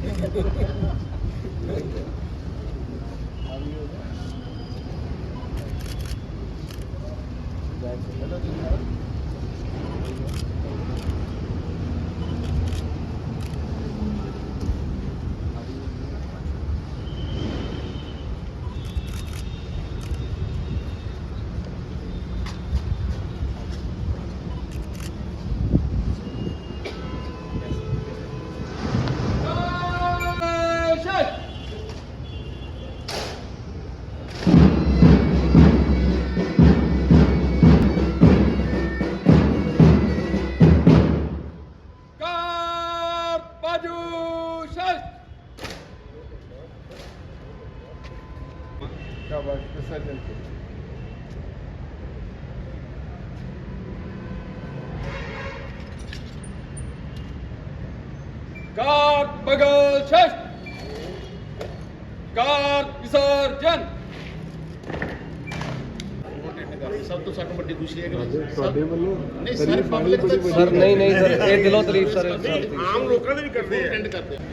hello शाबाश विसर्जन के ਕਾਰ ਬਗਲ ਸ਼ਸਤ ਕਾਰ ਵਿਸਰਜਨ ਸਭ ਤੋਂ ਸਾਨੂੰ ਵੱਡੀ ਖੁਸ਼ੀ ਹੈ ਕਿ ਤੁਹਾਡੇ ਵੱਲੋਂ ਨਹੀਂ ਸਾਰੇ ਪਬਲਿਕ ਤੇ ਸਰ ਨਹੀਂ ਨਹੀਂ ਸਰ ਇਹ ਦਿਲੋਂ ਤਾਰੀਫ ਸਰ ਆਮ ਲੋਕਾਂ ਦੇ ਵੀ ਕਰਦੇ ਆ ਅਟੈਂਡ ਕਰਦੇ ਆ ਹੋਰ ਆ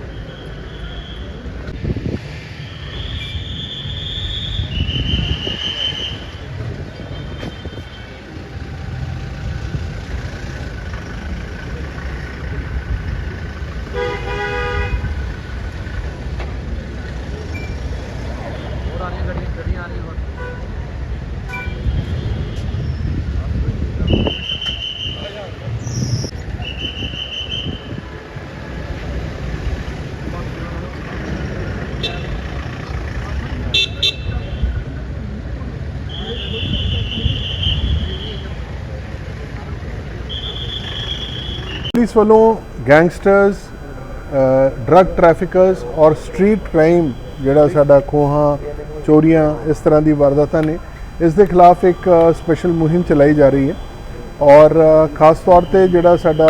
ਪੁਲਿਸ ਵੱਲੋਂ ਗੈਂਗਸਟਰਸ ਡਰੱਗ ਟ੍ਰੈਫਿਕਰਸ ਔਰ ਸਟਰੀਟ ਕ੍ਰਾਈਮ ਜਿਹੜਾ ਸਾਡਾ ਖੋਹਾਂ, ਚੋਰੀਆਂ ਇਸ ਤਰ੍ਹਾਂ ਦੀ ਵਾਰਦਾਤਾਂ ਨੇ, ਇਸ ਦੇ ਖਿਲਾਫ ਇੱਕ ਸਪੈਸ਼ਲ ਮੁਹਿੰਮ ਚਲਾਈ ਜਾ ਰਹੀ ਹੈ ਔਰ ਖਾਸ ਤੌਰ ਤੇ ਜਿਹੜਾ ਸਾਡਾ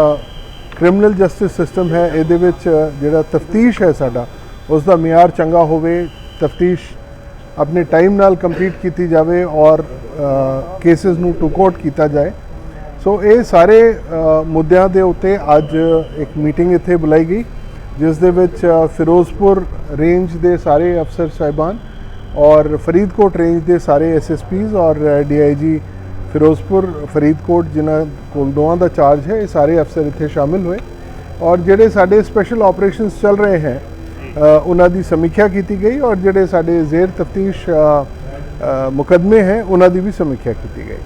ਕ੍ਰਿਮੀਨਲ ਜਸਟਿਸ ਸਿਸਟਮ ਹੈ, ਇਹਦੇ ਵਿੱਚ ਜਿਹੜਾ ਤਫਤੀਸ਼ ਹੈ ਸਾਡਾ, ਉਸ ਦਾ ਮਿਆਰ ਚੰਗਾ ਹੋਵੇ, ਤਫਤੀਸ਼ ਆਪਣੇ ਟਾਈਮ ਨਾਲ ਕੰਪਲੀਟ ਕੀਤੀ ਜਾਵੇ ਔਰ ਕੇਸਿਸ ਨੂੰ ਟੂ ਕੋਰਟ ਕੀਤਾ ਜਾਏ। ਸੋ ਇਹ ਸਾਰੇ ਮੁੱਦਿਆਂ ਦੇ ਉੱਤੇ ਅੱਜ ਇੱਕ ਮੀਟਿੰਗ ਇੱਥੇ ਬੁਲਾਈ ਗਈ, ਜਿਸ ਦੇ ਵਿੱਚ ਫਿਰੋਜ਼ਪੁਰ ਰੇਂਜ ਦੇ ਸਾਰੇ ਅਫਸਰ ਸਾਹਿਬਾਨ ਔਰ ਫਰੀਦਕੋਟ ਰੇਂਜ ਦੇ ਸਾਰੇ ਐਸਐਸਪੀਜ਼ ਔਰ ਡੀਆਈਜੀ ਫਿਰੋਜ਼ਪੁਰ, ਫਰੀਦਕੋਟ ਜਿਨ੍ਹਾਂ ਕੋਲ ਦੋਵਾਂ ਦਾ ਚਾਰਜ ਹੈ, ਇਹ ਸਾਰੇ ਅਫਸਰ ਇੱਥੇ ਸ਼ਾਮਿਲ ਹੋਏ ਔਰ ਜਿਹੜੇ ਸਾਡੇ ਸਪੈਸ਼ਲ ਆਪਰੇਸ਼ਨਸ ਚੱਲ ਰਹੇ ਹੈ ਉਹਨਾਂ ਦੀ ਸਮੀਖਿਆ ਕੀਤੀ ਗਈ ਔਰ ਜਿਹੜੇ ਸਾਡੇ ਜ਼ੇਰ ਤਫਤੀਸ਼ ਮੁਕਦਮੇ ਹੈ, ਉਹਨਾਂ ਦੀ ਵੀ ਸਮੀਖਿਆ ਕੀਤੀ ਗਈ।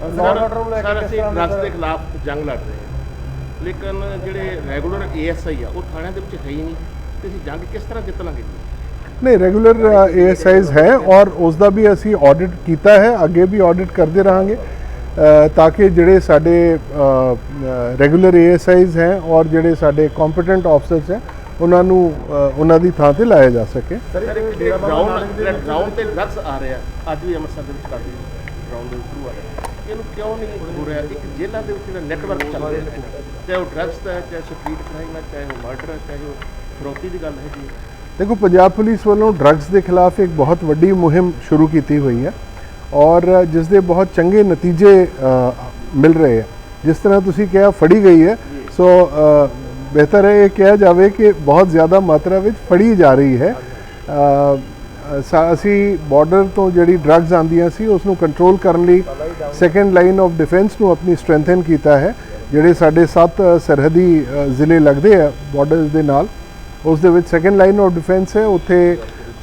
ਸਰ ਅਸੀਂ ਡਰੱਗਸ ਦੇ ਖਿਲਾਫ ਜੰਗ ਲੜ ਰਹੇ ਹਾਂ। ਲੇਕਿਨ ਜਿਹੜੇ ਰੈਗੂਲਰ ਏਐਸਆਈ ਆ ਉਹ ਥਾਣਿਆਂ ਦੇ ਵਿੱਚ ਹੈ ਹੀ ਨਹੀਂ। ਤੇ ਅਸੀਂ ਜੰਗ ਕਿਸ ਤਰ੍ਹਾਂ ਜਿੱਤ ਲਾਂਗੇ ਨਹੀਂ ਰੈਗੂਲਰ ਏਐਸਆਈਜ਼ ਹੈ ਔਰ ਉਸ ਦਾ ਵੀ ਅਸੀਂ ਆਡਿਟ ਕੀਤਾ ਹੈ ਅੱਗੇ ਵੀ ਆਡਿਟ ਕਰਦੇ ਰਹਾਂਗੇ ਤਾਂ ਕਿ ਜਿਹੜੇ ਸਾਡੇ ਰੈਗੂਲਰ ਏਐਸਆਈਜ਼ ਹੈ ਔਰ ਜਿਹੜੇ ਸਾਡੇ ਕੰਪੀਟੈਂਟ ਆਫਸਰਸ ਹੈ ਉਹਨਾਂ ਨੂੰ ਉਹਨਾਂ ਦੀ ਥਾਂ ਤੇ ਲਾਇਆ ਜਾ ਸਕੇ। ਸਰ ਗਰਾਊਂਡ ਗਰਾਊਂਡ ਤੇ ਡਰੱਗਸ ਆ ਰਿਹਾ। ਅੱਜ ਵੀ ਅੰਮ੍ਰਿਤਸਰ ਦੇ ਵਿੱਚ ਕਾਫੀ ਗਰਾਊਂਡ ਦੇ ਥਰੂ ਆ ਰਿਹਾ। ਇਹਨੂੰ ਕਿਉਂ ਨਹੀਂ ਹੋ ਰਿਹਾ? ਇੱਕ ਜੇਲ੍ਹਾਂ ਦੇ ਵਿੱਚ ਜਿਹੜਾ ਨੈਟਵਰਕ ਚੱਲ ਰਿਹਾ ਹੈ, ਚਾਹੇ ਉਹ ਡਰੱਗਸ ਦਾ ਹੈ, ਚਾਹੇ ਸਟਰੀਟ ਕ੍ਰਾਈਮ ਹੈ ਚਾਹੇ ਉਹ ਮਰਡਰ ਹੈ ਚਾਹੇ ਉਹ ਫਰੋਤੀ ਦੀ ਗੱਲ ਹੈ। ਦੇਖੋ ਪੰਜਾਬ ਪੁਲਿਸ ਵੱਲੋਂ ਡਰੱਗਸ ਦੇ ਖਿਲਾਫ ਇੱਕ ਬਹੁਤ ਵੱਡੀ ਮੁਹਿੰਮ ਸ਼ੁਰੂ ਕੀਤੀ ਹੋਈ ਹੈ ਔਰ ਜਿਸ ਦੇ ਬਹੁਤ ਚੰਗੇ ਨਤੀਜੇ ਮਿਲ ਰਹੇ ਹੈ। ਜਿਸ ਤਰ੍ਹਾਂ ਤੁਸੀਂ ਕਿਹਾ ਫੜੀ ਗਈ ਹੈ। ਸੋ ਬਿਹਤਰ ਹੈ ਇਹ ਕਿਹਾ ਜਾਵੇ ਕਿ ਬਹੁਤ ਜ਼ਿਆਦਾ ਮਾਤਰਾ ਵਿੱਚ ਫੜੀ ਜਾ ਰਹੀ ਹੈ। ਅਸੀਂ ਬਾਰਡਰ ਤੋਂ ਜਿਹੜੀ ਡਰੱਗਸ ਆਂਦੀਆਂ ਸੀ ਉਸ ਨੂੰ ਕੰਟਰੋਲ ਕਰਨ ਲਈ ਸੈਕੰਡ ਲਾਈਨ ਆਫ ਡਿਫੈਂਸ ਨੂੰ ਆਪਣੀ ਸਟਰੈਂਥਨ ਕੀਤਾ ਹੈ। ਜਿਹੜੇ ਸਾਡੇ ਸੱਤ ਸਰਹੱਦੀ ਜ਼ਿਲ੍ਹੇ ਲੱਗਦੇ ਆ ਬਾਰਡਰਸ ਦੇ ਨਾਲ, ਉਸ ਦੇ ਵਿੱਚ ਸੈਕੰਡ ਲਾਈਨ ਆਫ ਡਿਫੈਂਸ ਹੈ। ਉੱਥੇ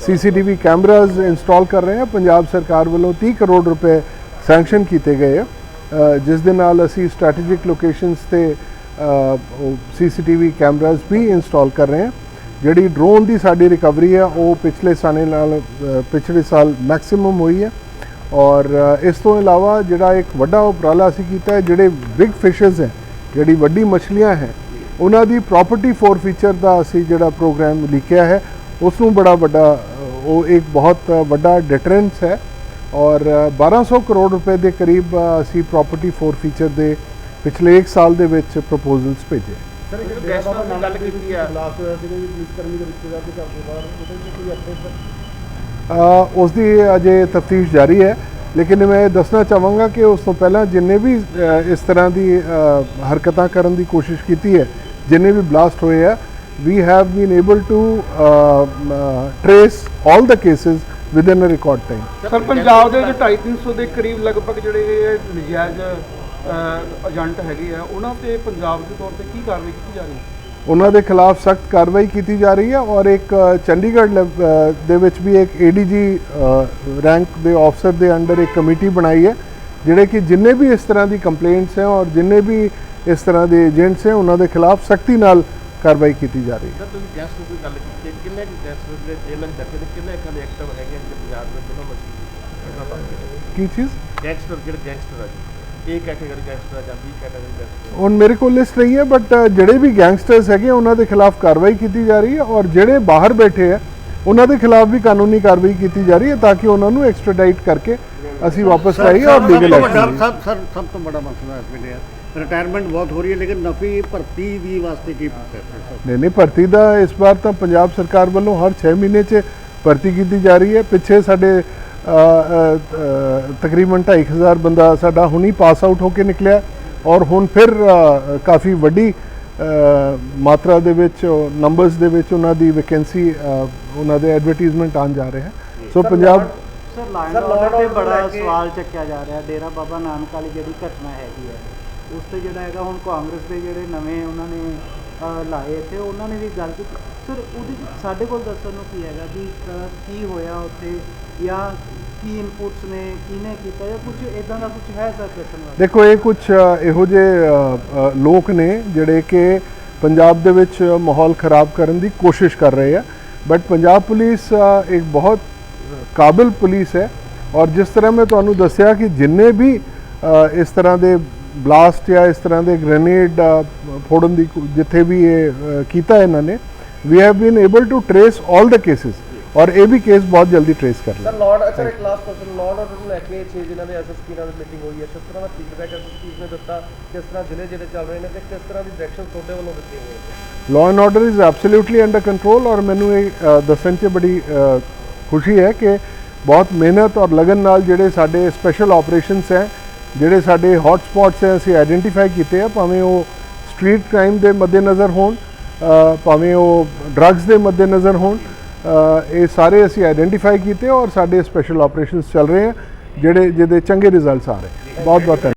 ਸੀਸੀਟੀਵੀ ਕੈਮਰਾਜ਼ ਇੰਸਟਾਲ ਕਰ ਰਹੇ ਹਾਂ ਪੰਜਾਬ ਸਰਕਾਰ ਵੱਲੋਂ 30 ਕਰੋੜ ਰੁਪਏ ਸੈਂਕਸ਼ਨ ਕੀਤੇ ਗਏ ਆ। ਜਿਸ ਦੇ ਨਾਲ ਅਸੀਂ ਸਟ੍ਰੈਟੇਜਿਕ ਲੋਕੇਸ਼ਨਸ ਤੇ ਸੀਸੀਟੀਵੀ ਕੈਮਰਾਜ਼ ਵੀ ਇੰਸਟਾਲ ਕਰ ਰਹੇ ਹਾਂ ਜਿਹੜੀ ਡਰੋਨ ਦੀ ਸਾਡੀ ਰਿਕਵਰੀ ਆ, ਉਹ ਪਿਛਲੇ ਸਾਲੇ ਨਾਲ ਪਿਛਲੇ ਸਾਲ ਮੈਕਸਿਮਮ ਹੋਈ ਹੈ ਔਰ ਇਸ ਤੋਂ ਇਲਾਵਾ ਜਿਹੜਾ ਇੱਕ ਵੱਡਾ ਉਪਰਾਲਾ ਅਸੀਂ ਕੀਤਾ ਹੈ ਜਿਹੜੇ ਬਿਗ ਫਿਸ਼ਸ ਹੈ ਜਿਹੜੀ ਵੱਡੀ ਮੱਛਲੀਆਂ ਹੈ ਉਹਨਾਂ ਦੀ ਪ੍ਰਾਪਰਟੀ ਫੋਰ ਫੀਚਰ ਦਾ ਅਸੀਂ ਜਿਹੜਾ ਪ੍ਰੋਗਰਾਮ ਲਿਖਿਆ ਹੈ ਉਸ ਨੂੰ ਬੜਾ ਵੱਡਾ ਉਹ ਇੱਕ ਬਹੁਤ ਵੱਡਾ ਡਿਟਰੈਂਸ ਹੈ ਔਰ ਅ, 1200 ਕਰੋੜ ਰੁਪਏ ਦੇ ਕਰੀਬ ਅਸੀਂ ਪ੍ਰਾਪਰਟੀ ਫੋਰ ਫੀਚਰ ਦੇ ਪਿਛਲੇ 1 ਸਾਲ ਦੇ ਵਿੱਚ ਪ੍ਰਪੋਜ਼ਲਸ ਭੇਜੇ। ਸਰ ਇੱਕ ਗੈਂਗਸਟਰ ਦੀ ਗੱਲ ਕੀਤੀ ਆ। ਬਲਾਸਟ ਹੋਇਆ ਸੀਗਾ ਜੀ ਪੁਲਿਸ ਕਰਮੀ ਦੇ ਰਿਸ਼ਤੇਦਾਰ ਦੇ ਘਰ ਦੇ ਬਾਹਰ ਉਹਦੇ ਵਿੱਚ ਕੋਈ ਅਪਡੇਟ ਉਸ ਦੀ ਅਜੇ ਤਫਤੀਸ਼ ਜਾਰੀ ਹੈ। ਲੇਕਿਨ ਮੈਂ ਇਹ ਦੱਸਣਾ ਚਾਹਾਂਗਾ ਕਿ ਉਸ ਤੋਂ ਪਹਿਲਾਂ ਜਿੰਨੇ ਵੀ ਇਸ ਤਰ੍ਹਾਂ ਦੀ ਹਰਕਤਾਂ ਕਰਨ ਦੀ ਕੋਸ਼ਿਸ਼ ਕੀਤੀ ਹੈ, ਜਿੰਨੇ ਵੀ ਬਲਾਸਟ ਹੋਏ ਆ we have been able to trace all the cases within a record time sir, Punjab ਦੇ ਵਿੱਚ 250 ਦੇ ਕਰੀਬ ਲਗਭਗ ਜਿਹੜੇ ਨਜਾਇਜ਼ ਏਜੰਟ ਹੈਗੇ ਆ, ਉਹਨਾਂ ਤੇ ਪੰਜਾਬ ਦੇ ਤੌਰ ਤੇ ਕੀ ਕਾਰਵਾਈ ਕੀਤੀ ਜਾ ਰਹੀ ਹੈ? ਉਹਨਾਂ ਦੇ ਖਿਲਾਫ ਸਖਤ ਕਾਰਵਾਈ ਕੀਤੀ ਜਾ ਰਹੀ ਹੈ ਔਰ ਇੱਕ ਚੰਡੀਗੜ੍ਹ ਦੇ ਵਿੱਚ ਵੀ ਇੱਕ ਏਡੀਜੀ ਰੈਂਕ ਦੇ ਅਫਸਰ ਦੇ ਅੰਡਰ ਇੱਕ ਕਮੇਟੀ ਬਣਾਈ ਹੈ ਜਿਹੜੇ ਕਿ ਜਿੰਨੇ ਵੀ ਇਸ ਤਰ੍ਹਾਂ ਦੀ ਕੰਪਲੇਂਟਸ ਹੈ ਔਰ ਜਿੰਨੇ ਵੀ ਇਸ ਤਰ੍ਹਾਂ ਦੇ ਏਜੰਟਸ ਹੈ ਉਹਨਾਂ ਦੇ ਖਿਲਾਫ ਸਖਤੀ ਨਾਲ ਕਾਰਵਾਈ ਕੀਤੀ ਜਾ ਰਹੀ ਹੈ। ਤੁਸੀਂ ਗੈਂਗਸਟਰ ਦੀ ਗੱਲ ਕੀਤੀ ਕਿੰਨੇ ਕੁ ਗੈਂਗਸਟਰ ਜਿਹੜੇ ਜੇਲ੍ਹਾਂ 'ਚ ਬੈਠੇ ਨੇ ਕਿੰਨੇ ਖਾਲੀ ਐਕਟਿਵ ਹੈਗੇ ਜਿਹੜੇ ਪੰਜਾਬ ਦੇ ਬਿਨਾਂ ਮਸਲੀ ਕੀ ਚੀਜ਼? ਗੈਂਗਸਟਰ ਜਿਹੜੇ ਗੈਂਗਸਟਰ ਆ ਜੀ। ਇਹ ਕੈਟਾਗਰੀ ਗੈਂਗਸਟਰ ਆ ਜਾਂ ਬੀ ਕੈਟਾਗਰੀ ਗੈਂਗਸਟਰ ਹੁਣ ਮੇਰੇ ਕੋਲ ਲਿਸਟ ਨਹੀਂ ਹੈ ਬਟ ਜਿਹੜੇ ਵੀ ਗੈਂਗਸਟਰਸ ਹੈਗੇ ਉਹਨਾਂ ਦੇ ਖਿਲਾਫ ਕਾਰਵਾਈ ਕੀਤੀ ਜਾ ਰਹੀ ਹੈ ਔਰ ਜਿਹੜੇ ਬਾਹਰ ਬੈਠੇ ਹੈ ਉਹਨਾਂ ਦੇ ਖਿਲਾਫ ਵੀ ਕਾਨੂੰਨੀ ਕਾਰਵਾਈ ਕੀਤੀ ਜਾ ਰਹੀ ਹੈ ਤਾਂ ਕਿ ਉਹਨਾਂ ਨੂੰ ਐਕਸਟ੍ਰੈਡਾਈਟ ਕਰਕੇ ਅਸੀਂ ਵਾਪਸ ਲਾਈਏ ਔਰ ਲੀਗਲ ਸਭ ਤੋਂ ਵੱਡਾ ਐਕਸ਼ਨ ਸਭ ਸਰ ਸਭ ਤੋਂ ਬੜਾ ਮਸਲਾ ਇਸ ਵੇਲੇ ਹੈ। ਰਿਟਾਇਰਮੈਂਟ ਬਹੁਤ ਹੋ ਰਹੀ ਹੈ ਲੇਕਿਨ ਨਫੀ ਭਰਤੀ ਦੀ ਵਾਸਤੇ ਕੀ ਪ੍ਰੋਸੈਸ ਨਹੀਂ ਨਹੀਂ ਭਰਤੀ ਦਾ ਇਸ ਵਾਰ ਤਾਂ ਪੰਜਾਬ ਸਰਕਾਰ ਵੱਲੋਂ ਹਰ 6 ਮਹੀਨੇ 'ਚ ਭਰਤੀ ਕੀਤੀ ਜਾ ਰਹੀ ਹੈ। ਪਿੱਛੇ ਸਾਡੇ ਤਕਰੀਬਨ 2500 ਬੰਦਾ ਸਾਡਾ ਹੁਣੀ ਪਾਸ ਆਊਟ ਹੋ ਕੇ ਨਿਕਲਿਆ ਔਰ ਹੁਣ ਫਿਰ ਕਾਫੀ ਵੱਡੀ ਮਾਤਰਾ ਦੇ ਵਿੱਚ ਨੰਬਰਸ ਦੇ ਵਿੱਚ ਉਹਨਾਂ ਦੀ ਵੈਕੈਂਸੀ ਉਹਨਾਂ ਦੇ ਐਡਵਰਟਾਈਜ਼ਮੈਂਟ ਆਉਣ ਜਾ ਰਹੇ ਹੈ। ਸੋ ਪੰਜਾਬ ਸਰ ਲਾਇਨ ਤੇ ਬੜਾ ਸਵਾਲ ਚੱਕਿਆ ਜਾ ਰਿਹਾ ਡੇਰਾ ਬਾਬਾ ਨਾਨਕ ਵਾਲੀ ਜਿਹੜੀ ਘਟਨਾ ਹੈਗੀ ਹੈ ਉਸ ਤੇ ਜਿਹੜਾ ਹੈਗਾ ਹੁਣ ਕਾਂਗਰਸ ਦੇ ਜਿਹੜੇ ਨਵੇਂ ਉਹਨਾਂ ਨੇ ਲਾਏ ਇੱਥੇ ਉਹਨਾਂ ਨੇ ਵੀ ਗੱਲ ਕੀਤੀ। ਸਰ ਉਹਦੇ 'ਚ ਸਾਡੇ ਕੋਲ ਦੱਸਣ ਨੂੰ ਕੀ ਹੈਗਾ ਵੀ ਅਹ, ਕੀ ਹੋਇਆ ਉੱਥੇ? ਜਾਂ ਕੀ ਇਨਪੁਟਸ ਨੇ ਕਿਹਨੇ ਕੀਤਾ? ਜਾਂ ਕੁਝ ਇਦਾਂ ਦਾ ਕੁਝ ਹੈ ਸਰ ਦੱਸਣ ਵਾਸਤੇ? ਦੇਖੋ ਇਹ ਕੁਝ ਇਹੋ ਜਿਹੇ ਅ, ਅ, ਲੋਕ ਨੇ ਜਿਹੜੇ ਕਿ ਪੰਜਾਬ ਦੇ ਵਿੱਚ ਮਾਹੌਲ ਖਰਾਬ ਕਰਨ ਦੀ ਕੋਸ਼ਿਸ਼ ਕਰ ਰਹੇ ਆ। ਬਟ ਪੰਜਾਬ ਪੁਲਿਸ ਅ, ਇੱਕ ਬਹੁਤ ਕਾਬਿਲ ਪੁਲਿਸ ਹੈ। ਔਰ ਜਿਸ ਤਰ੍ਹਾਂ ਮੈਂ ਤੁਹਾਨੂੰ ਦੱਸਿਆ ਕਿ ਜਿੰਨੇ ਵੀ ਅ, ਇਸ ਤਰ੍ਹਾਂ ਦੇ ਬਲਾਸਟ ਜਾਂ ਇਸ ਤਰ੍ਹਾਂ ਦੇ ਗ੍ਰੇਨੇਡ ਫੋੜਨ ਦੀ ਜਿੱਥੇ ਵੀ ਇਹ ਕੀਤਾ ਇਹਨਾਂ ਨੇ we have been able to trace all the cases ਔਰ ਇਹ ਵੀ ਕੇਸ ਬਹੁਤ ਜਲਦੀ ਟਰੇਸ ਕਰ ਲਿਆ ਸਰ ਲਾਰਡ ਅਚਰ ਇੱਕ ਲਾਸਟ ਕੁਐਸਚਨ ਲਾਰਡ ਆਰਡਰ ਨੂੰ ਲੈ ਕੇ 6 ਜਿਨ੍ਹਾਂ ਦੇ ਐਸਐਸਪੀ ਨਾਲ ਮੀਟਿੰਗ ਹੋਈ ਹੈ ਕਿਸ ਤਰ੍ਹਾਂ ਦਾ ਫੀਡਬੈਕ ਐਸਐਸਪੀ ਨੇ ਦਿੱਤਾ ਕਿਸ ਤਰ੍ਹਾਂ ਜ਼ਿਲ੍ਹੇ ਜਿਹੜੇ ਚੱਲ ਰਹੇ ਨੇ ਤੇ ਕਿਸ ਤਰ੍ਹਾਂ ਦੀ ਡਾਇਰੈਕਸ਼ਨ ਤੁਹਾਡੇ ਵੱਲੋਂ ਦਿੱਤੀ ਹੋਈ ਹੈ? Law and order is absolutely under control ਔਰ ਮੈਨੂੰ ਇਹ ਦੱਸਣ 'ਚ ਬੜੀ ਖੁਸ਼ੀ ਹੈ ਕਿ ਬਹੁਤ ਮਿਹਨਤ ਔਰ ਲਗਨ ਨਾਲ ਜਿਹੜੇ ਸਾਡੇ ਸਪੈਸ਼ਲ ਆਪਰੇਸ਼ਨਸ ਹੈ ਜਿਹੜੇ ਸਾਡੇ ਹੌਟ ਸਪੌਟਸ ਹੈ, ਅਸੀਂ ਆਈਡੈਂਟੀਫਾਈ ਕੀਤੇ ਆ, ਭਾਵੇਂ ਉਹ ਸਟਰੀਟ ਕ੍ਰਾਈਮ ਦੇ ਮੱਦੇਨਜ਼ਰ ਹੋਣ ਭਾਵੇਂ ਉਹ ਡਰੱਗਸ ਦੇ ਮੱਦੇਨਜ਼ਰ ਹੋਣ ਇਹ ਸਾਰੇ ਅਸੀਂ ਆਈਡੈਂਟੀਫਾਈ ਕੀਤੇ ਔਰ ਸਾਡੇ ਸਪੈਸ਼ਲ ਆਪਰੇਸ਼ਨਸ ਚੱਲ ਰਹੇ ਆ, ਜਿਹੜੇ ਜਿਹਦੇ ਚੰਗੇ ਰਿਜ਼ਲਟਸ ਆ ਰਹੇ ਬਹੁਤ ਬਹੁਤ ਧੰਨਵਾਦ।